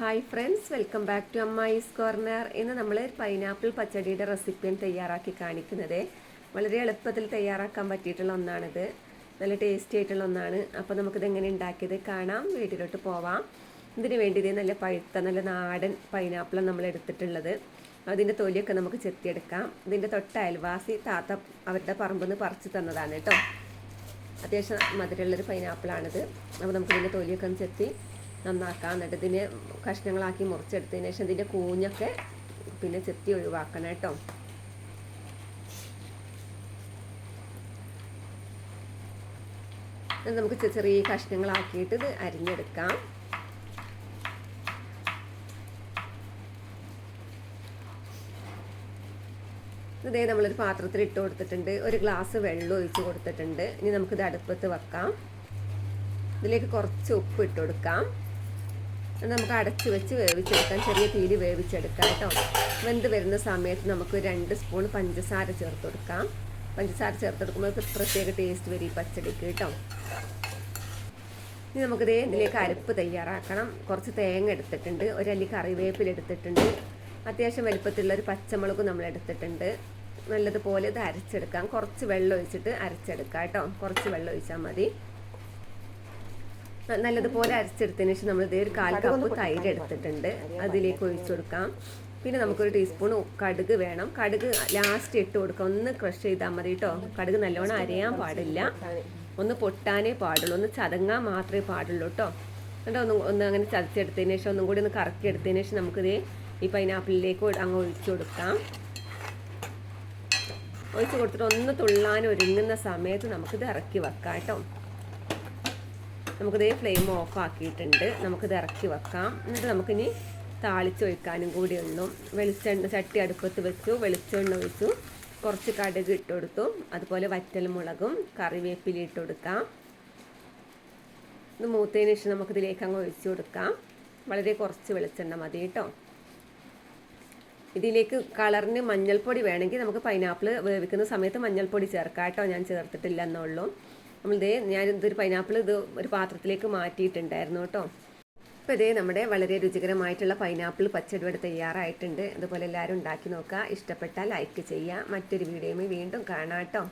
Hi friends welcome back to Ammayi's corner ഇന്ന് നമ്മൾ pineapple പച്ചടിയുടെ റെസിപ്പിയാണ് തയ്യാറാക്കി കാണിക്കുന്നത്. വളരെ എളുപ്പത്തിൽ തയ്യാറാക്കാൻ പറ്റിയിട്ടുള്ള ഒന്നാണിത്. നല്ല ടേസ്റ്റി ആയിട്ടുള്ള ഒന്നാണ്. അപ്പോൾ നമുക്കിത് എങ്ങനെ ഉണ്ടാക്കിയത് കാണാം. വീട്ടിലോട്ട് പോവാം. ഇതിന് വേണ്ടി ഇത് നല്ല പഴുത്ത നല്ല നാടൻ പൈനാപ്പിളാണ് നമ്മൾ എടുത്തിട്ടുള്ളത്. അതിന്റെ തൊലിയൊക്കെ നമുക്ക് ചെത്തിയെടുക്കാം. ഇതിന്റെ തൊട്ട അയൽവാസി താത്ത അവരുടെ പറമ്പിൽ നിന്ന് പറിച്ച് തന്നതാണ് കേട്ടോ. അത്യാവശ്യം മധുരമുള്ളൊരു പൈനാപ്പിളാണിത് അപ്പോൾ നമുക്കിതിന്റെ തൊലിയൊക്കെ ഒന്ന് ചെത്തി നന്നാക്കാം എന്നിട്ട് ഇതിനെ കഷ്ണങ്ങളാക്കി മുറിച്ചെടുത്തതിന് ശേഷം ഇതിന്റെ കൂഞ്ഞൊക്കെ പിന്നെ ചെത്തി ഒഴിവാക്കണം കേട്ടോ. നമുക്ക് ചെറിയ കഷ്ണങ്ങളാക്കിയിട്ട് ഇത് അരിഞ്ഞെടുക്കാം. ഇതേ നമ്മളൊരു പാത്രത്തിൽ ഇട്ട് കൊടുത്തിട്ടുണ്ട്. ഒരു ഗ്ലാസ് വെള്ളം ഒഴിച്ച് കൊടുത്തിട്ടുണ്ട്. ഇനി നമുക്കിത് അടുപ്പത്ത് വെക്കാം. ഇതിലേക്ക് കുറച്ച് ഉപ്പ് ഇട്ട് കൊടുക്കാം. നമുക്ക് അടച്ച് വെച്ച് വേവിച്ചെടുക്കാം. ചെറിയ തീയിൽ വേവിച്ചെടുക്കാം കേട്ടോ. വെന്ത് വരുന്ന സമയത്ത് നമുക്ക് രണ്ട് സ്പൂൺ പഞ്ചസാര ചേർത്ത് കൊടുക്കാം. പഞ്ചസാര ചേർത്ത് കൊടുക്കുമ്പോൾ പ്രത്യേക ടേസ്റ്റ് വരും ഈ പച്ചടിക്ക് കേട്ടോ. ഇനി നമുക്കിതേ ഇതിലേക്ക് അരപ്പ് തയ്യാറാക്കണം. കുറച്ച് തേങ്ങ എടുത്തിട്ടുണ്ട്. ഒരല്ലി കറിവേപ്പില എടുത്തിട്ടുണ്ട്. അത്യാവശ്യം വലിപ്പത്തിലുള്ള ഒരു പച്ചമുളകും നമ്മൾ എടുത്തിട്ടുണ്ട്. നല്ലതുപോലെ ഇത് അരച്ചെടുക്കാം. കുറച്ച് വെള്ളം ഒഴിച്ചിട്ട് അരച്ചെടുക്കാം കേട്ടോ. കുറച്ച് വെള്ളം ഒഴിച്ചാൽ മതി. നല്ലതുപോലെ അരച്ചെടുത്തതിന് ശേഷം നമ്മൾ ഇതേ ഒരു കാൽ കപ്പ് തൈര് എടുത്തിട്ടുണ്ട്. അതിലേക്ക് ഒഴിച്ചു കൊടുക്കാം. പിന്നെ നമുക്കൊരു ടീസ്പൂൺ കടുക് വേണം. കടുക് ലാസ്റ്റ് ഇട്ട് കൊടുക്കാം. ഒന്ന് ക്രഷ് ചെയ്താൽ മതി കേട്ടോ കടുക് നല്ലോണം അരയാൻ പാടില്ല. ഒന്ന് പൊട്ടാനേ പാടുള്ളൂ. ഒന്ന് ചതങ്ങാൻ മാത്രമേ പാടുള്ളൂ കേട്ടോ എന്നിട്ട് ഒന്ന് ഒന്ന് അങ്ങനെ ചതച്ചെടുത്തതിന് ശേഷം ഒന്നും കൂടി ഒന്ന് കറക്കി എടുത്തതിന് ശേഷം നമുക്കിത് ഈ പൈനാപ്പിളിലേക്ക് അങ്ങ് ഒഴിച്ചു കൊടുക്കാം. ഒഴിച്ച് കൊടുത്തിട്ട് ഒന്ന് തുള്ളാൻ ഒരുങ്ങുന്ന സമയത്ത് നമുക്കിത് ഇറക്കി വെക്കാം കേട്ടോ നമുക്കിത് ഫ്ലെയിം ഓഫ് ആക്കിയിട്ടുണ്ട്. നമുക്കിത് ഇറക്കി വെക്കാം. എന്നിട്ട് നമുക്കിനി താളിച്ചൊഴിക്കാനും കൂടി ഉള്ളൂ വെളിച്ചെണ്ണ ചട്ടി അടുപ്പത്ത് വെച്ചു. വെളിച്ചെണ്ണ ഒഴിച്ചു. കുറച്ച് കടുക് ഇട്ട് കൊടുത്തു. അതുപോലെ വറ്റൽമുളകും കറിവേപ്പില ഇട്ട് കൊടുക്കാം. ഇത് മൂത്തതിന് ശേഷം നമുക്കിതിലേക്ക് അങ്ങ് ഒഴിച്ചു കൊടുക്കാം. വളരെ കുറച്ച് വെളിച്ചെണ്ണ മതി കേട്ടോ. ഇതിലേക്ക് കളറിന് മഞ്ഞൾപ്പൊടി വേണമെങ്കിൽ നമുക്ക് പൈനാപ്പിൾ വേവിക്കുന്ന സമയത്ത് മഞ്ഞൾപ്പൊടി ചേർക്കാം കേട്ടോ. ഞാൻ ചേർത്തിട്ടില്ല എന്നുള്ളൂ. നമ്മളിതേ ഞാൻ ഇതൊരു പൈനാപ്പിൾ ഇത് ഒരു പാത്രത്തിലേക്ക് മാറ്റിയിട്ടുണ്ടായിരുന്നു കേട്ടോ. അപ്പോൾ ഇതേ നമ്മുടെ വളരെ രുചികരമായിട്ടുള്ള പൈനാപ്പിൾ പച്ചടി ഇവിടെ തയ്യാറായിട്ടുണ്ട്. അതുപോലെ എല്ലാവരും ഉണ്ടാക്കി നോക്കുക. ഇഷ്ടപ്പെട്ടാൽ ലൈക്ക് ചെയ്യുക. മറ്റൊരു വീഡിയോയുമായി വീണ്ടും കാണാം കേട്ടോ.